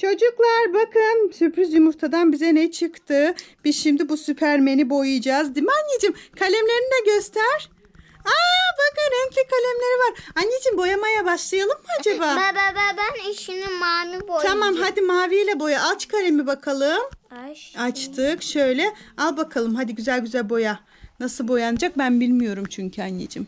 Çocuklar bakın sürpriz yumurtadan bize ne çıktı. Biz şimdi bu süpermeni boyayacağız. Değil mi anneciğim? Kalemlerini de göster. Aa bakın renkli kalemleri var. Anneciğim boyamaya başlayalım mı acaba? Ben, ben, ben, işini mavi boyayacağım. Tamam hadi maviyle boya. Aç kalemi bakalım. Aç. Açtık. Şöyle al bakalım. Hadi güzel güzel boya. Nasıl boyanacak ben bilmiyorum çünkü anneciğim.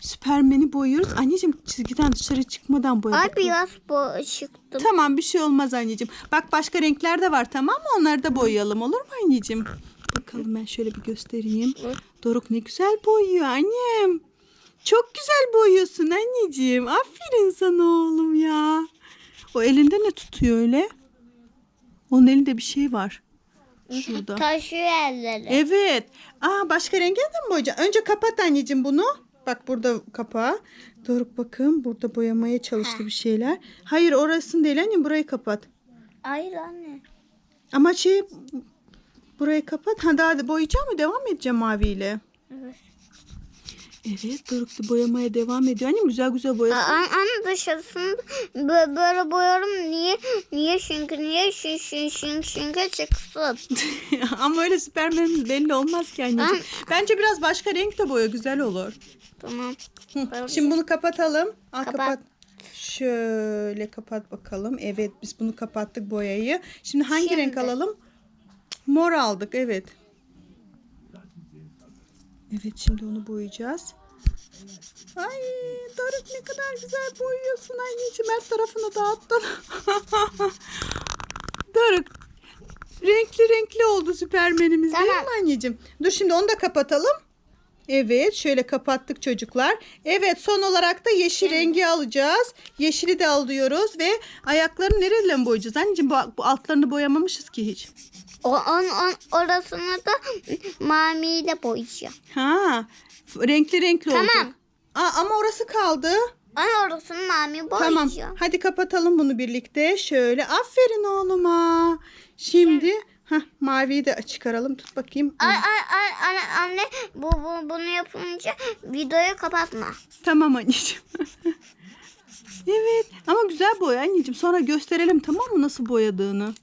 Süpermen'i boyuyoruz. Anneciğim çizgiden dışarı çıkmadan boya Ay bakalım. biraz bo çıktım. Tamam bir şey olmaz anneciğim. Bak başka renkler de var tamam mı? Onları da boyayalım olur mu anneciğim? Bakalım ben şöyle bir göstereyim. Doruk ne güzel boyuyor annem. Çok güzel boyuyorsun anneciğim. Aferin sana oğlum ya. O elinde ne tutuyor öyle? Onun elinde bir şey var. Şurada. Taşıyor elleri. Evet. Aa başka renge de mi boyayacaksın? Önce kapat anneciğim bunu. Bak burada kapağı. Doruk bakın burada boyamaya çalıştı bir şeyler. Hayır orasını değil annem burayı kapat. Hayır anne. Ama şey burayı kapat. Ha daha da boyayacağım mı? Devam edeceğim maviyle. Evet. Evet Doruk da boyamaya devam ediyor. Annem güzel güzel boyasın. An anne dışarısını bö- böyle boyarım. Niye? Niye? Çünkü niye? Çünkü çünkü çünkü çıksın. Ama öyle süpermenimiz belli olmaz ki anneciğim. Bence biraz başka renk de boya güzel olur. Tamam. Hı, Şimdi bunu kapatalım. Al Kapat. kapat. Şöyle kapat bakalım. Evet biz bunu kapattık boyayı. Şimdi hangi Şimdi. renk alalım? Mor aldık evet. Evet şimdi onu boyayacağız. Ay Doruk ne kadar güzel boyuyorsun anneciğim. Her tarafını dağıttın. Doruk renkli renkli oldu süpermenimiz değil Tamam. mi anneciğim? Dur şimdi onu da kapatalım. Evet şöyle kapattık çocuklar. Evet son olarak da yeşil rengi alacağız. Yeşili de alıyoruz ve ayaklarını nereyle mi boyayacağız? Anneciğim bu, bu altlarını boyamamışız ki hiç. O on, on orasını da maviyle boyayacağım. Ha renkli renkli Tamam. olacak. Aa, ama orası kaldı. Ana orasını mavi Tamam. boyayacağım. Hadi kapatalım bunu birlikte. Şöyle. Aferin oğluma. Şimdi heh, maviyi de çıkaralım. Tut bakayım. Ay ay ay anne, anne bu, bu bunu yapınca videoyu kapatma. Tamam anneciğim. evet. Ama güzel boya anneciğim. Sonra gösterelim tamam mı nasıl boyadığını.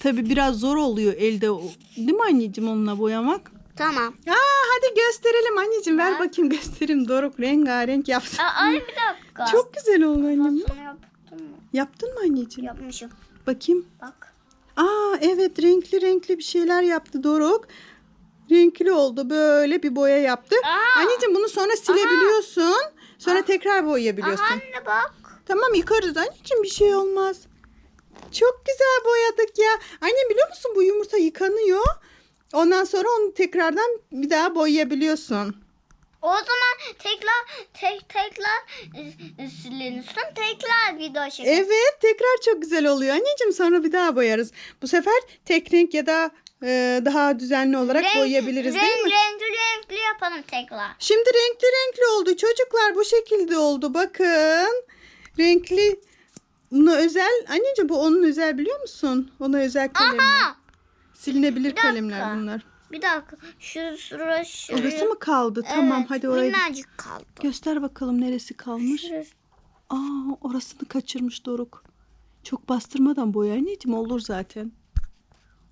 Tabi biraz zor oluyor elde. Değil mi anneciğim onunla boyamak? Tamam. Aa, hadi gösterelim anneciğim. Ver Ha. bakayım göstereyim. Doruk rengarenk yaptı. Aa, anne bir dakika. Çok güzel oldu annem. Yaptın mı? Yaptın mı anneciğim? Yapmışım. Bakayım. Bak. Aa evet renkli renkli bir şeyler yaptı Doruk. Renkli oldu böyle bir boya yaptı. Aa! Anneciğim bunu sonra silebiliyorsun. Sonra tekrar boyayabiliyorsun. Aha anne bak. Tamam yıkarız anneciğim bir şey olmaz. Çok güzel boyadık ya. Annem biliyor musun bu yumurta yıkanıyor. Ondan sonra onu tekrardan bir daha boyayabiliyorsun. O zaman tekrar tek tekrar silinsin tekrar video çekin. Evet tekrar çok güzel oluyor anneciğim sonra bir daha boyarız. Bu sefer tek renk ya da e, daha düzenli olarak Renk- boyayabiliriz renk, değil mi? Renkli renkli yapalım tekrar. Şimdi renkli renkli oldu. Çocuklar bu şekilde oldu. Bakın. Renkli. Buna özel. Anneciğim bu onun özel biliyor musun? Ona özel kalemler. Aha! Silinebilir kalemler bunlar. Bir dakika. Şu şuraya. Orası mı kaldı? Tamam Evet, hadi orayı Minnacık kaldı. göster bakalım neresi kalmış. Şurası. Aa orasını kaçırmış Doruk. Çok bastırmadan boya anneciğim olur zaten.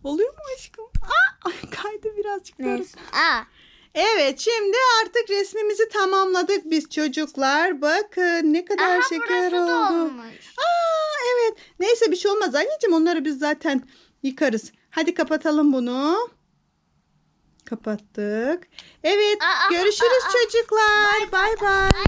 Oluyor mu aşkım? Aa, ay, kaydı birazcık. Doruk. Aa. Evet şimdi artık resmimizi tamamladık biz çocuklar. Bakın ne kadar Aha şeker oldu. olmuş. Aa evet. Neyse bir şey olmaz anneciğim onları biz zaten yıkarız. Hadi kapatalım bunu. Kapattık. Evet Aa, görüşürüz aa, aa. çocuklar. Bay bay.